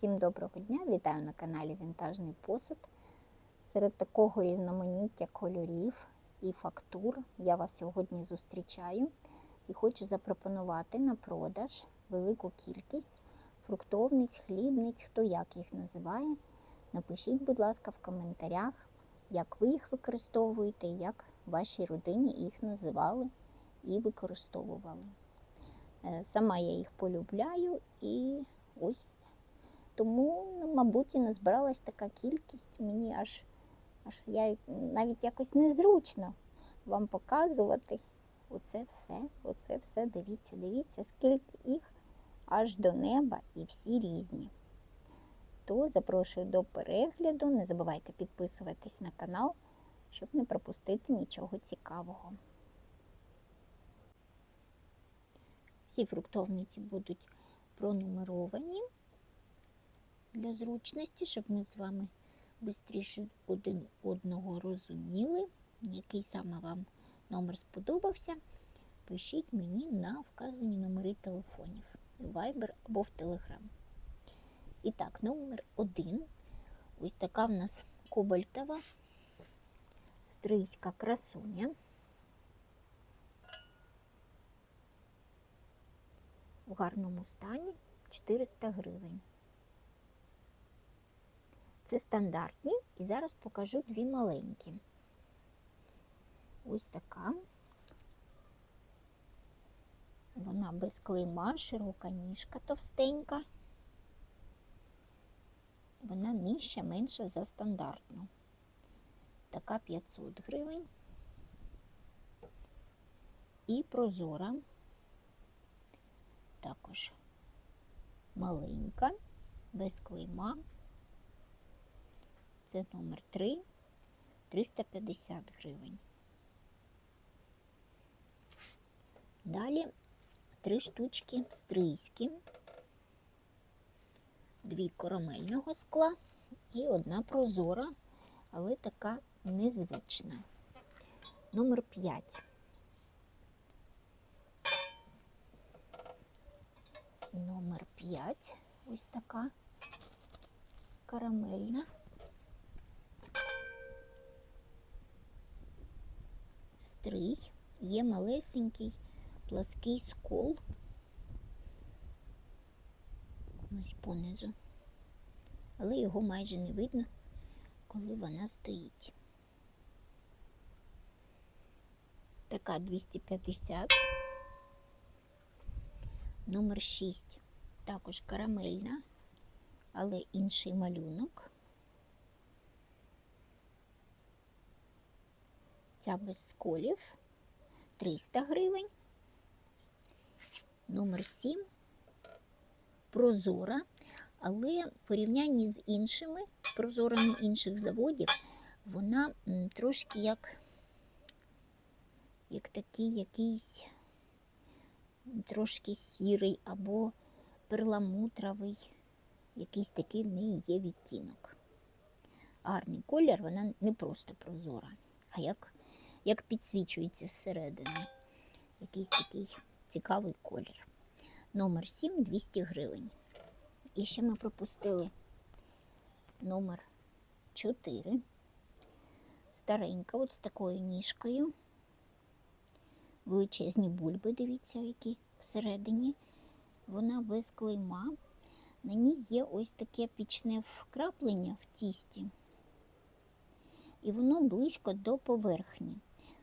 Всім доброго дня! Вітаю на каналі Вінтажний посуд. Серед такого різноманіття кольорів і фактур я вас сьогодні зустрічаю і хочу запропонувати на продаж велику кількість фруктовниць, хлібниць, хто як їх називає. Напишіть, будь ласка, в коментарях, як ви їх використовуєте, як вашій родині їх називали і використовували. Е, Сама я їх полюбляю і ось тому, ну, мабуть, і назбиралась така кількість. Мені аж аж я навіть якось незручно вам показувати. Оце все, оце все. Дивіться, дивіться, скільки їх аж до неба і всі різні. То запрошую до перегляду. Не забувайте підписуватись на канал, щоб не пропустити нічого цікавого. Всі фруктовниці будуть пронумеровані для зручності, щоб ми з вами швидше один одного розуміли, який саме вам номер сподобався. Пишіть мені на вказані номери телефонів Viber або в Telegram. І так, номер один. Ось така в нас кобальтова стрийська красуня. В гарному стані 400 гривень. Це стандартні, і зараз покажу дві маленькі. Ось така. Вона без клейма, широка ніжка товстенька. Вона нижча, менша за стандартну. Така 500 гривень. І прозора. Також маленька, без клейма. Це номер 3, 350 гривень. Далі три штучки стрийські, дві карамельного скла і одна прозора, але така незвична. Номер 5. Номер 5. Ось така карамельна. Стрий, є малесенький плаский скол. Ось понизу. Але його майже не видно, коли вона стоїть. Така 250. Номер 6. Також карамельна, але інший малюнок. Ця без сколів 300 гривень. Номер 7 прозора, але в порівнянні з іншими прозорами інших заводів, вона трошки як, як такий якийсь трошки сірий або перламутровий, якийсь такий в неї є відтінок. Гарний колір, вона не просто прозора, а як як підсвічується зсередини. Якийсь такий цікавий колір. Номер 7 200 гривень. І ще ми пропустили номер 4. Старенька, от з такою ніжкою. Величезні бульби, дивіться, які всередині. Вона без клейма. На ній є ось таке пічне вкраплення в тісті. І воно близько до поверхні.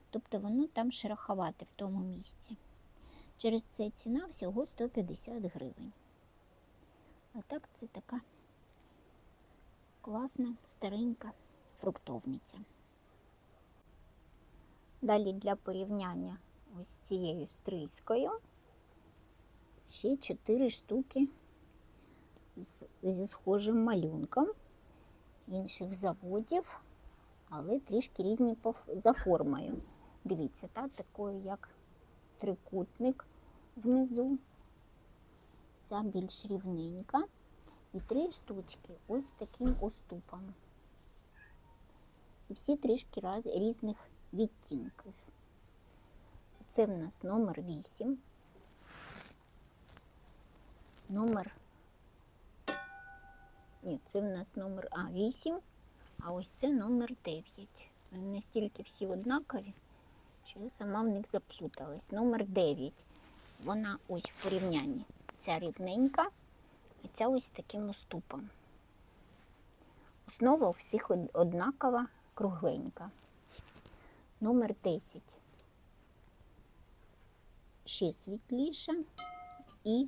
Тобто воно там шероховате в тому місці. Через це ціна всього 150 гривень. А так це така класна, старенька фруктовниця. Далі для порівняння ось цією стрийською ще 4 штуки зі схожим малюнком інших заводів, але трішки різні за формою. Дивіться, та, такою, як трикутник внизу. Ця більш рівненька. І три штучки ось таким уступом. І всі трішки раз, різних відтінків. Це в нас номер 8, номер Ні, це в нас номер а, 8, а ось це номер 9. Вони настільки всі однакові, я сама в них заплуталась. Номер 9. Вона ось в порівнянні. Ця рівненька, а ця ось таким уступом. Основа у всіх однакова, кругленька. Номер 10. Ще світліша і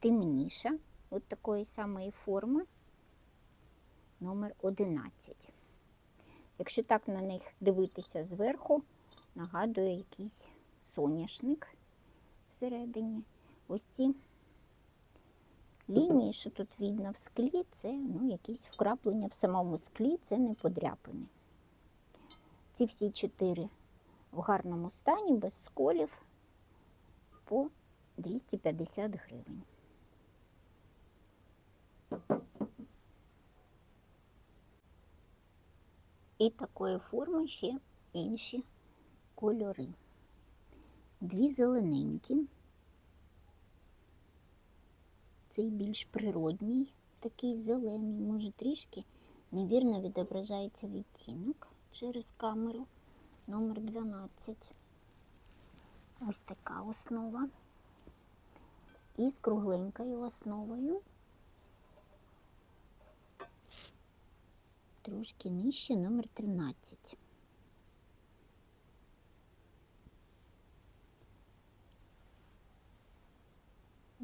темніша, от такої самої форми, номер 11. Якщо так на них дивитися зверху, нагадує якийсь соняшник всередині. Ось ці лінії, що тут видно в склі, це ну, якісь вкраплення в самому склі, це не подряпини. Ці всі чотири в гарному стані, без сколів, по 250 гривень. І такої форми ще інші кольори. Дві зелененькі. Цей більш природній, такий зелений, може трішки невірно відображається відтінок через камеру номер 12. Ось така основа. І з кругленькою основою. Трошки нижче номер 13.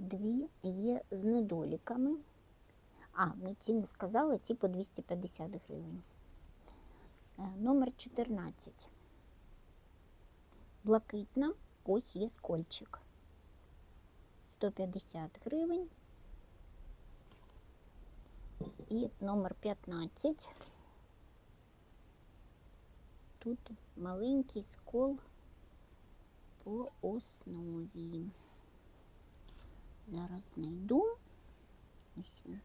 Дві є з недоліками. А, ну ці не сказала, ці по 250 гривень. Е, Номер 14. Блакитна, ось є скольчик. 150 гривень. І номер 15. Тут маленький скол по основі. Зараз знайду. Ось він.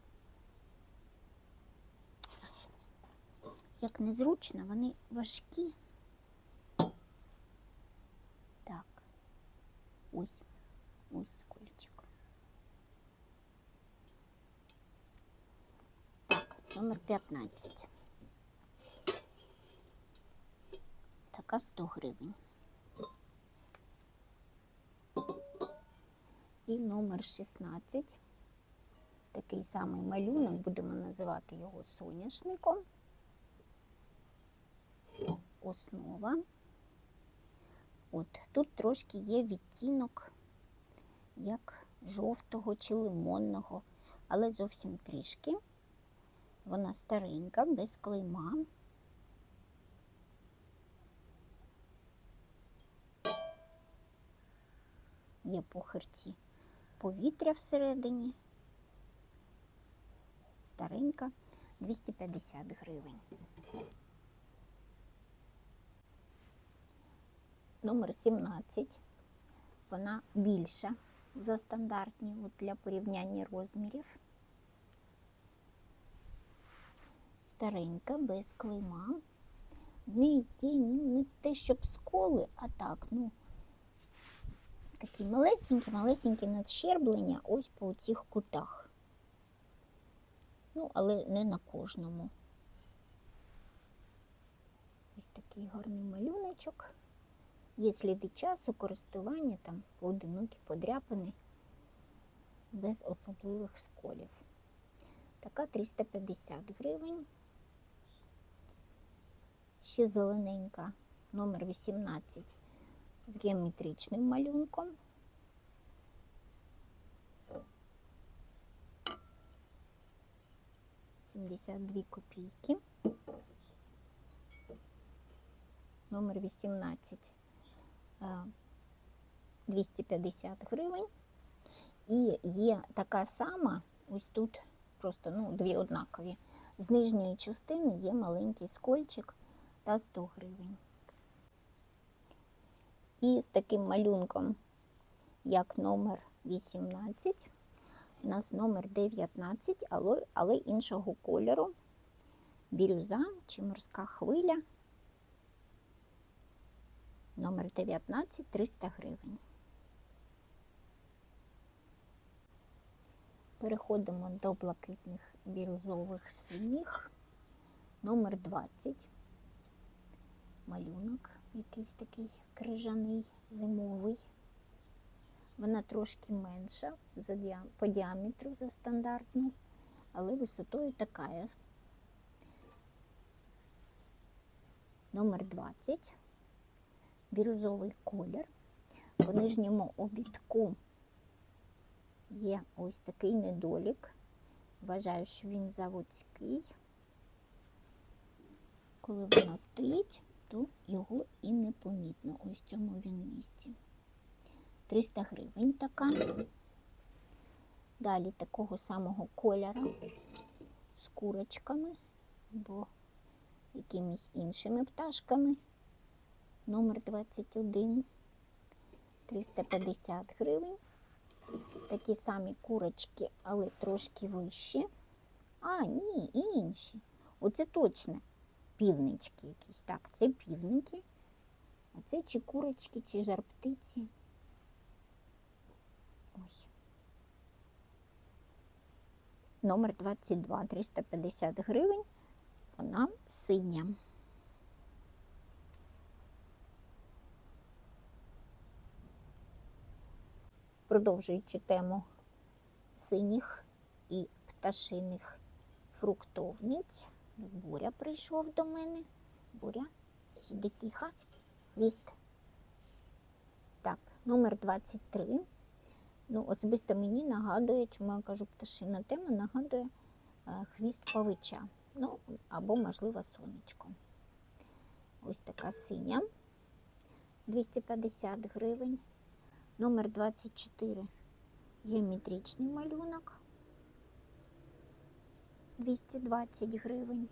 Як незручно, вони важкі. Так. Ось. Ось скольчик. Так, номер 15. Така 100 гривень. І номер 16. Такий самий малюнок, будемо називати його соняшником. Основа. От тут трошки є відтінок, як жовтого чи лимонного, але зовсім трішки. Вона старенька, без клейма. Є похерці повітря всередині. Старенька, 250 гривень. Номер 17. Вона більша за стандартні для порівняння розмірів. Старенька, без клейма. В неї є ну, не те, щоб сколи, а так, ну, такі малесенькі, малесенькі надщерблення ось по цих кутах. Ну, але не на кожному. Ось такий гарний малюночок. Є сліди часу, користування, там поодинокі подряпини, без особливих сколів. Така 350 гривень. Ще зелененька, номер 18 з геометричним малюнком. Сімдесят дві копійки. Номер 18 е, 250 гривень. І є така сама, ось тут просто ну, дві однакові. З нижньої частини є маленький скольчик та 100 гривень. І з таким малюнком, як номер 18, у нас номер 19, але, але іншого кольору. Бірюза чи морська хвиля. Номер 19 300 гривень. Переходимо до блакитних бірюзових синіх. Номер 20. Малюнок якийсь такий крижаний, зимовий. Вона трошки менша за діа- по діаметру за стандартну, але висотою така. Номер 20. Бірюзовий колір. По нижньому обідку є ось такий недолік. Вважаю, що він заводський. Коли вона стоїть, то його і не помітно. Ось в цьому він місці. 300 гривень така. Далі такого самого кольора з курочками або якимись іншими пташками. Номер 21. 350 гривень. Такі самі курочки, але трошки вищі. А, ні, інші. Оце точно півнички якісь. Так, це півники. А це чи курочки, чи жарптиці. Ось. Номер 22, 350 гривень. Вона синя. Продовжуючи тему синіх і пташиних фруктовниць. Буря прийшов до мене. Буря, сиди тихо. Хвіст. Так, номер 23. Ну, особисто мені нагадує, чому я кажу пташина тема, нагадує е, хвіст павича. Ну, або, можливо, сонечко. Ось така синя. 250 гривень. Номер 24. Геометричний малюнок. 220 гривень.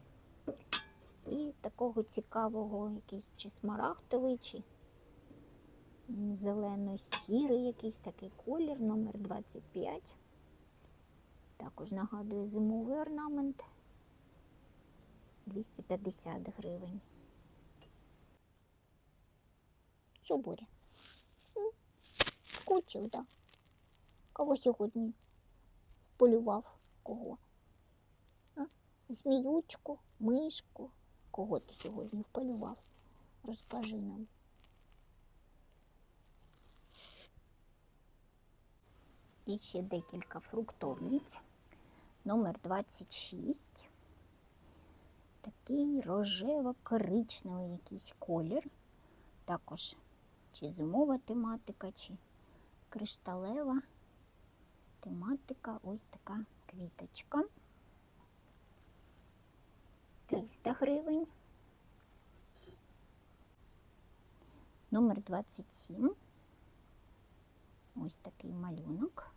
І такого цікавого, якийсь чи смарагдовий, чи зелено-сірий якийсь такий колір, номер 25. Також нагадую зимовий орнамент. 250 гривень. Що Боря? М? Скучив, да? Кого сьогодні полював? Кого? Зміючку, мишку. Кого ти сьогодні вполював? Розкажи нам. І ще декілька фруктовниць. Номер 26. Такий рожево-коричневий якийсь колір. Також чи зимова тематика, чи кришталева тематика. Ось така квіточка. 300 гривень. Номер 27. Ось такий малюнок.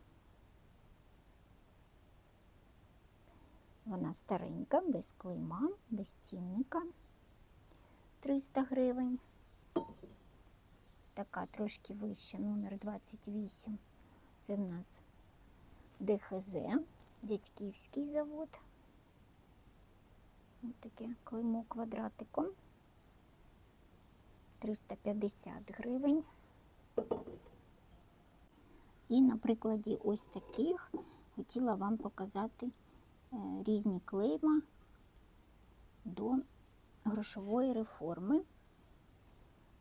Вона старенька, без клейма, без цінника. 300 гривень. Така трошки вища, номер 28. Це в нас ДХЗ, Дядьківський завод. Таке клеймо квадратиком. 350 гривень. І на прикладі ось таких хотіла вам показати е, різні клейма до грошової реформи.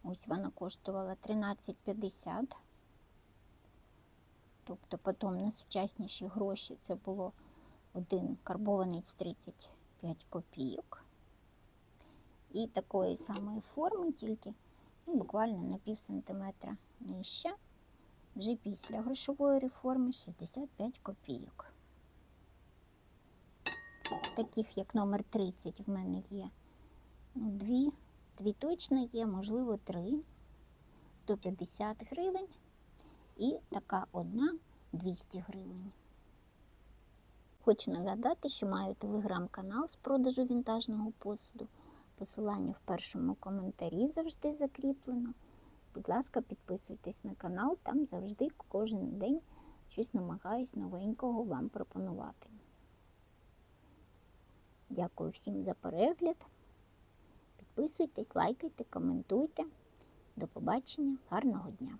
Ось вона коштувала 13,50. Тобто потім на сучасніші гроші це було один карбованець 35 копійок. І такої самої форми, тільки ну, буквально на пів сантиметра нижче. Вже після грошової реформи 65 копійок. Таких, як номер 30, в мене є ну, дві, дві точно є, можливо, три. 150 гривень. І така одна 200 гривень. Хочу нагадати, що маю телеграм-канал з продажу вінтажного посуду. Посилання в першому коментарі завжди закріплено. Будь ласка, підписуйтесь на канал, там завжди кожен день щось намагаюсь новенького вам пропонувати. Дякую всім за перегляд. Підписуйтесь, лайкайте, коментуйте. До побачення, гарного дня!